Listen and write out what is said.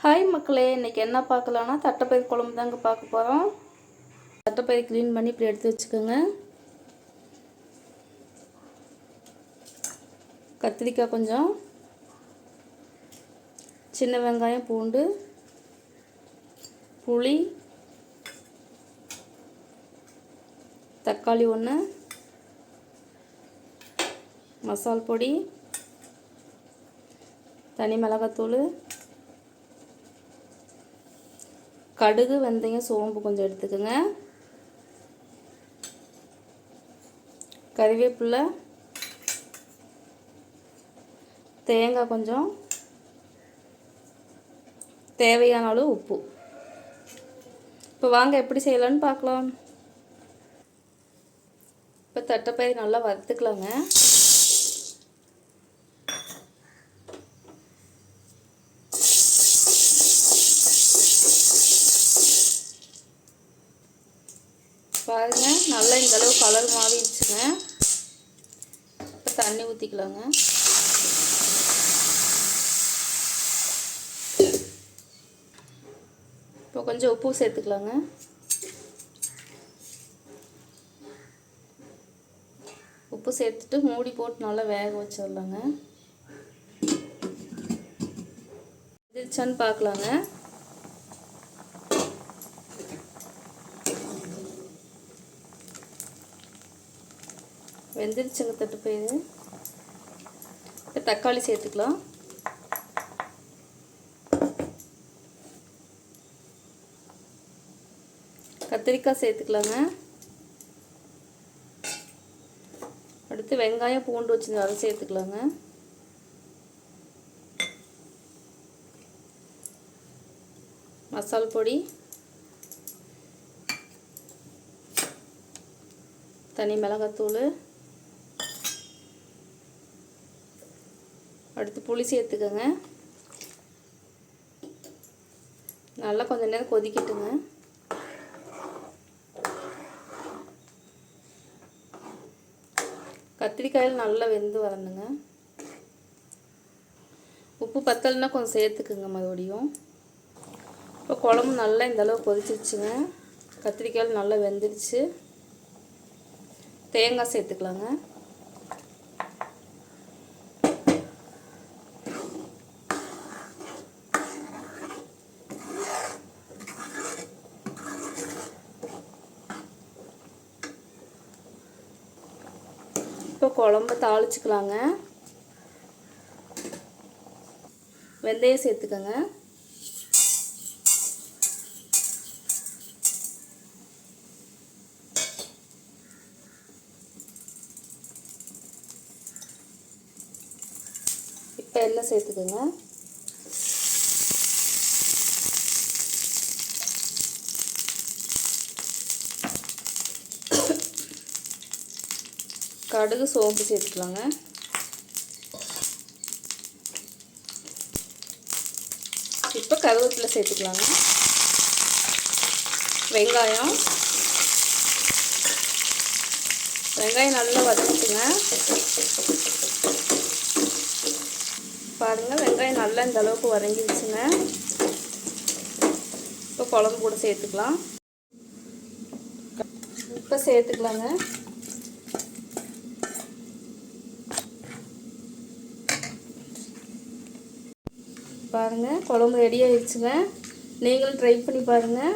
Hi மக்களே இன்றைக்கி என்ன பார்க்கலான்னா தட்டைப்பயிர் குழம்பு தாங்க பார்க்க போகிறோம் தட்டைப்பயிர் க்ளீன் பண்ணி இப்படி எடுத்து வச்சுக்கோங்க. கத்திரிக்காய் கொஞ்சம் சின்ன வெங்காயம் பூண்டு புளி தக்காளி ஒன்று மசால் பொடி தனி மிளகாத்தூள் கடுகு வெந்தயம் சோம்பு கொஞ்சம் எடுத்துக்கோங்க. கறிவேப்பிலை தேங்காய் கொஞ்சம் தேவையான அளவு உப்பு. இப்போ வாங்க எப்படி செய்யலான்னு பார்க்கலாம். இப்போ தட்டைப்பயிர் நல்லா வறுத்துக்கலாங்க. பாருங்க. நல்லா இந்த அளவு கலர் மாறிடுச்சுங்க. இப்போ தண்ணி ஊற்றிக்கலாங்க இப்போ கொஞ்சம் உப்பு சேர்த்துக்கலாங்க. உப்பு சேர்த்துட்டு மூடி போட்டு நல்லா வேக வச்சிடலாங்க. வந்துருச்சான்னு பார்க்கலாங்க. வெந்துருச்சுங்க தட்டு போயிது இப்போ தக்காளி சேர்த்துக்கலாம். கத்திரிக்காய் சேர்த்துக்கலாங்க. அடுத்து வெங்காயம் பூண்டு வச்சுருந்து அதை சேர்த்துக்கலாங்க. மசால் பொடி. தனி மிளகாத்தூள். அடுத்து புளி சேர்த்துக்கோங்க. நல்லா கொஞ்ச நேரம் கொதிக்கட்டுங்க. கத்திரிக்காயில் நல்லா வெந்து வரணுங்க. உப்பு பத்தலைன்னா கொஞ்சம் சேர்த்துக்குங்க மறுபடியும். இப்போ குழம்பு நல்லா இந்த அளவு கொதிச்சிருச்சுங்க. கத்திரிக்காயில் நல்லா வெந்துருச்சு. தேங்காய் சேர்த்துக்கலாங்க. குழம்பு தாளிச்சுக்கலாங்க. வெந்தயம் சேர்த்துக்கோங்க. இப்போ எல்லாம் சேர்த்துக்கோங்க. கடுகு சோம்பு சேர்த்துக்கலாங்க. இப்போ கருவேப்பிலை சேர்த்துக்கலாங்க. வெங்காயம். வெங்காயம் நல்லா வதக்கிட்டுங்க. பாருங்கள் வெங்காயம் நல்லா இந்த அளவுக்கு வதங்கிடுச்சுங்க. இப்போ குழம்பு கூட சேர்த்துக்கலாம். இப்போ சேர்த்துக்கலாங்க. பாருங்கள் குழம்பு ரெடி ஆயிடுச்சுங்க. நீங்களும் ட்ரை பண்ணி பாருங்கள்